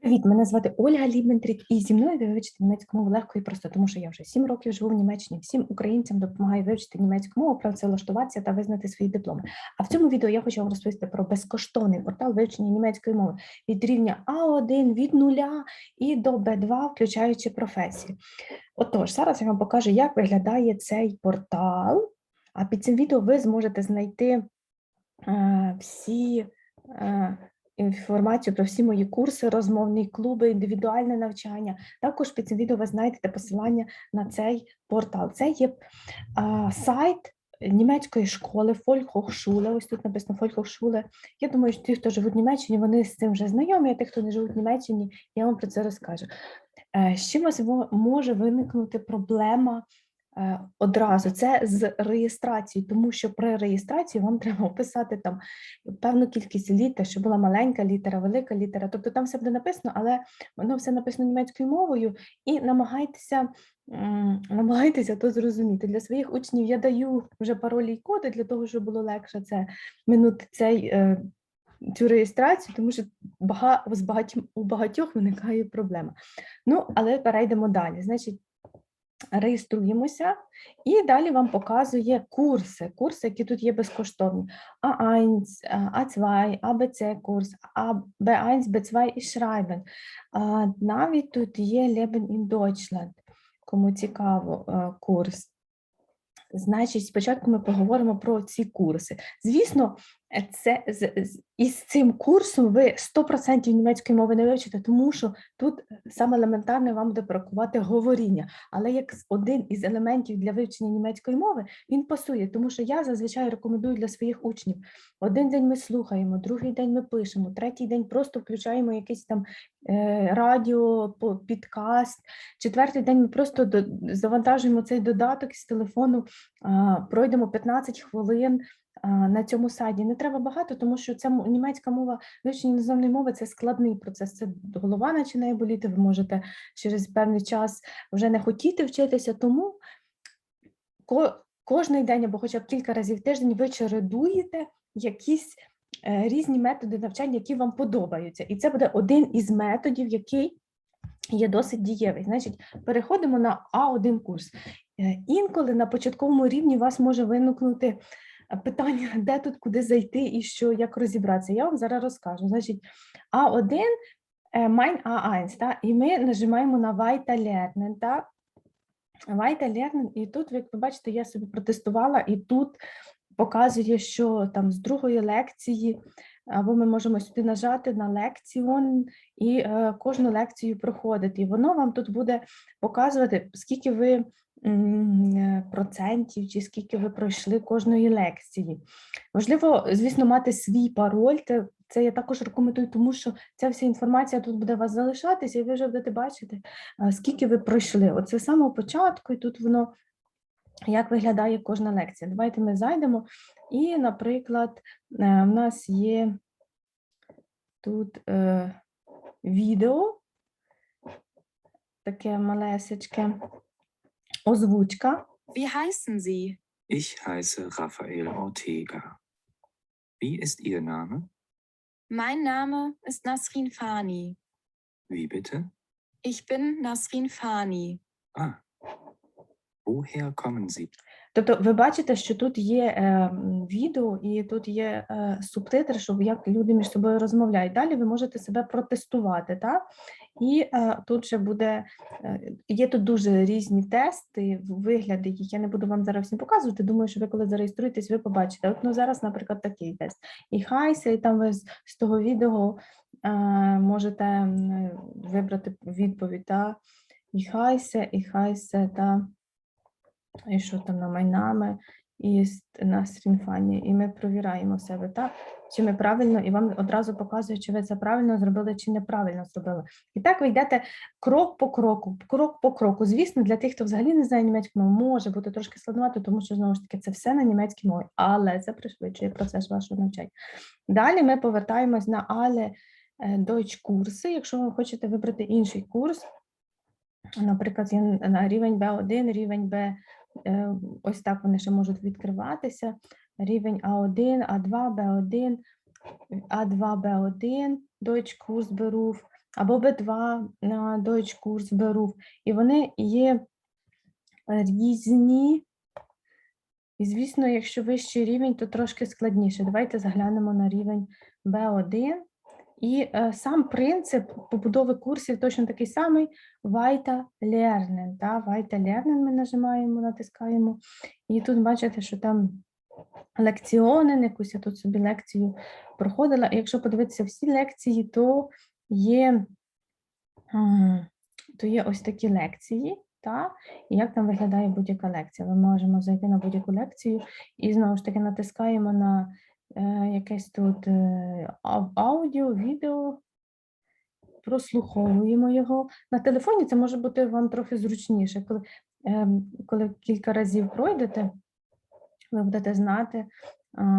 Привіт, мене звати Ольга Лібентрік, і зі мною ви вивчите німецьку мову легко і просто, тому що я вже сім років живу в Німеччині. Всім українцям допомагаю вивчити німецьку мову, працевлаштуватися та визнати свої дипломи. А в цьому відео я хочу вам розповісти про безкоштовний портал вивчення німецької мови від рівня А1 від нуля і до Б2, включаючи професії. Отож, зараз я вам покажу, як виглядає цей портал. А під цим відео ви зможете знайти е, всі. е, інформацію про всі мої курси, розмовні клуби, індивідуальне навчання. Також під цим відео ви знайдете посилання на цей портал. Це є а, сайт німецької школи Фольхохшуле. Ось тут написано Фольхохшуле. Я думаю, що ті, хто живуть в Німеччині, вони з цим вже знайомі, а ті, хто не живуть в Німеччині, я вам про це розкажу. Е, З чим може виникнути проблема одразу? Це з реєстрацією, тому що при реєстрації вам треба описати там певну кількість літер, щоб була маленька літера, велика літера. Тобто там все буде написано, але воно все написано німецькою мовою, і намагайтеся, намагайтеся то зрозуміти. Для своїх учнів я даю вже паролі і коди для того, щоб було легше це минути цей. е, Цю реєстрацію, тому що бага, з багатьом, у багатьох виникає проблема. Ну, але перейдемо далі. Значить, реєструємося, і далі вам показує курси, курси, які тут є безкоштовні. А1, А2, ABC курс, B1, B2 і. А, Навіть тут є Leben in Deutschland, кому цікаво е, курс. Значить, спочатку ми поговоримо про ці курси. Звісно, це з, з- із цим курсом ви 100% німецької мови не вивчите, тому що тут саме елементарне вам буде бракувати говоріння. Але як один із елементів для вивчення німецької мови він пасує, тому що я зазвичай рекомендую для своїх учнів. Один день ми слухаємо, другий день ми пишемо, третій день просто включаємо якийсь там е, радіо, підкаст. Четвертий день ми просто до- завантажуємо цей додаток з телефону, а, пройдемо 15 хвилин. На цьому сайті не треба багато, тому що ця німецька мова, вивчення іноземної мови це складний процес. Це голова починає боліти. Ви можете через певний час вже не хотіти вчитися. Тому кожний день або хоча б кілька разів в тиждень ви чередуєте якісь е, різні методи навчання, які вам подобаються. І це буде один із методів, який є досить дієвий. Значить, переходимо на А1 курс. Е, Інколи на початковому рівні у вас може виникнути питання, де тут, куди зайти і що, як розібратися. Я вам зараз розкажу. Значить, А1, е, Mein A1, та, і ми нажимаємо на Weiter Lernen, та, Weiter і тут, як ви бачите, я собі протестувала, і тут показує, що там з другої лекції, або ми можемо сюди нажати на лекціон і е, кожну лекцію проходити. І воно вам тут буде показувати, скільки ви процентів чи скільки ви пройшли кожної лекції. Важливо, звісно, мати свій пароль. Це, це я також рекомендую, тому що ця вся інформація тут буде у вас залишатися, і ви вже будете бачити, е, скільки ви пройшли. Оце з самого початку, і тут воно як виглядає кожна лекція. Давайте ми зайдемо. І, наприклад, е, в нас є тут е, відео, таке малесечке, озвучка. Wie heißen Sie? Ich heiße Raphael Ortega. Wie ist Ihr Name? Mein Name ist Nasrin Fani. Wie bitte? Ich bin Nasrin Fani. Ah. Woher kommen Sie? Тобто, ви бачите, що тут є е, відео і тут є е, субтитри, щоб як люди між собою розмовляють. Далі ви можете себе протестувати, так? І е, тут же буде е, є тут дуже різні тести, вигляди, їх я не буду вам зараз всім показувати. Думаю, що ви коли зареєструєтесь, ви побачите. От ну зараз, наприклад, такий тест. І хайся, і там ви з, з того відео е, можете вибрати відповідь, та і хайся, і хайся, та і що там на майнами, і на стрінфані, і ми провіраємо себе, так? Чи ми правильно, і вам одразу показує, чи ви це правильно зробили, чи неправильно зробили. І так ви йдете крок по кроку, крок по кроку. Звісно, для тих, хто взагалі не знає німецьку може бути трошки складновато, тому що знову ж таки це все на німецькій мові, але це пришвидшує процес вашого навчання. Далі ми повертаємось на Але Deutsch курси. Якщо ви хочете вибрати інший курс, наприклад, на рівень B1, рівень Б, е, ось так вони ще можуть відкриватися. Рівень А1, А2, Б1, А2, Б1, Deutsch курс Beruf, або B2 на Deutsch курс беру, і вони є різні. І, звісно, якщо вищий рівень, то трошки складніше. Давайте заглянемо на рівень B1. І е, сам принцип побудови курсів точно такий самий Weiter Lernen. Да? Weiter Lernen ми нажимаємо, натискаємо. І тут бачите, що там лекціонен, якусь я тут собі лекцію проходила. І якщо подивитися всі лекції, то є, то є ось такі лекції. Та? І як там виглядає будь-яка лекція? Ми можемо зайти на будь-яку лекцію і знову ж таки натискаємо на якесь тут е, аудіо, відео, прослуховуємо його. На телефоні це може бути вам трохи зручніше, коли, ем, коли кілька разів пройдете, ви будете знати,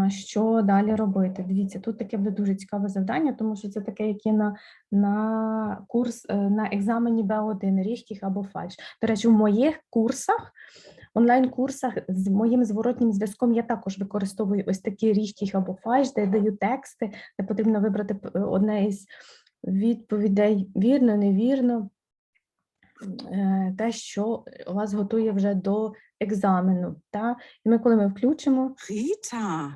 що далі робити. Дивіться, тут таке буде дуже цікаве завдання, тому що це таке, яке на, на курс е, на екзамені Б1, ріхтіх або фальш. До речі, в моїх курсах, онлайн-курсах з моїм зворотнім зв'язком я також використовую ось такі ріхтіх або фальш, де я даю тексти, де потрібно вибрати одне із відповідей вірно, невірно. е, Те, що вас готує вже до екзамену. Та? І ми, коли ми включимо, Rita,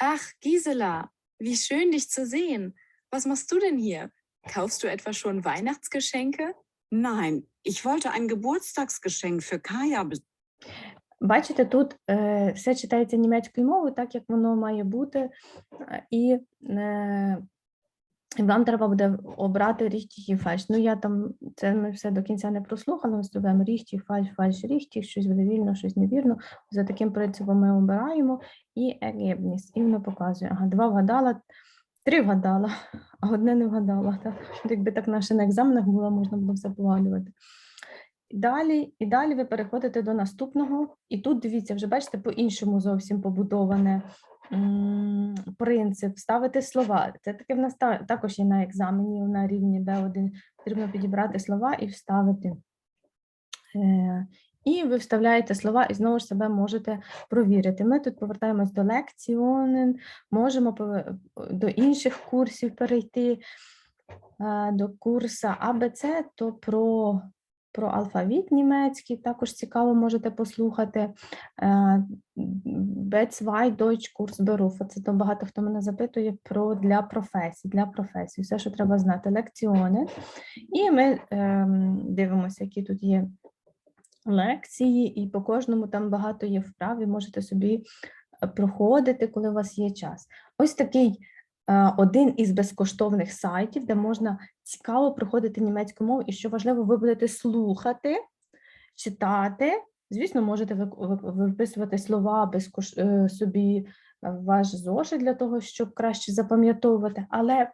Ach, Gisela, wie schön dich zu sehen. Was machst du denn hier? Kaufst du etwa schon Weihnachtsgeschenke? nein, ich wollte ein Geburtstagsgeschenk für Kaya Бачите, тут е, все читається німецькою мовою, так як воно має бути, е, і е, вам треба буде обрати ріхтіх і фальш. Ну, я там це ми все до кінця не прослухали, ми спробуємо ріхтіх, фальш, фальш, ріхтіх, щось буде вільно, щось невірно. За таким принципом ми обираємо і егебність, і воно показує. Ага, два вгадала, три вгадала, а одне не вгадала. Так? Якби так наше на екзаменах було, можна було все повалювати. Далі, і далі ви переходите до наступного, і тут дивіться, вже бачите, по-іншому зовсім побудоване принцип, ставити слова. Це таке в нас та- також є на екзамені на рівні B1. Потрібно підібрати слова і вставити. Е, І ви вставляєте слова і знову ж себе можете провірити. Ми тут повертаємось до лекціонен, можемо до інших курсів перейти, е, до курсу АБЦ, то про про алфавіт німецький також цікаво можете послухати. B2 Deutsch курс Beruf. Це то багато хто мене запитує про для професій, для професій. Все, що треба знати, лекціони. І ми ем, дивимося, які тут є лекції, і по кожному там багато є вправ, і можете собі е, проходити, коли у вас є час. Ось такий один із безкоштовних сайтів, де можна цікаво проходити німецьку мову, і що важливо, ви будете слухати, читати. Звісно, можете виписувати слова безкош... е, собі ваш зошит для того, щоб краще запам'ятовувати, але е,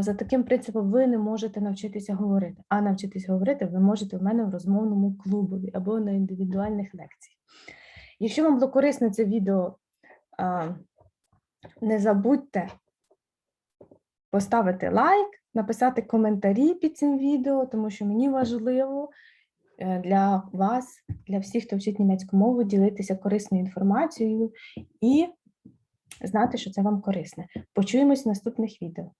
за таким принципом ви не можете навчитися говорити. А навчитися говорити ви можете в мене в розмовному клубові або на індивідуальних лекціях. Якщо вам було корисне це відео, не забудьте поставити лайк, написати коментарі під цим відео, тому що мені важливо е, для вас, для всіх, хто вчить німецьку мову, ділитися корисною інформацією і знати, що це вам корисне. Почуємось в наступних відео.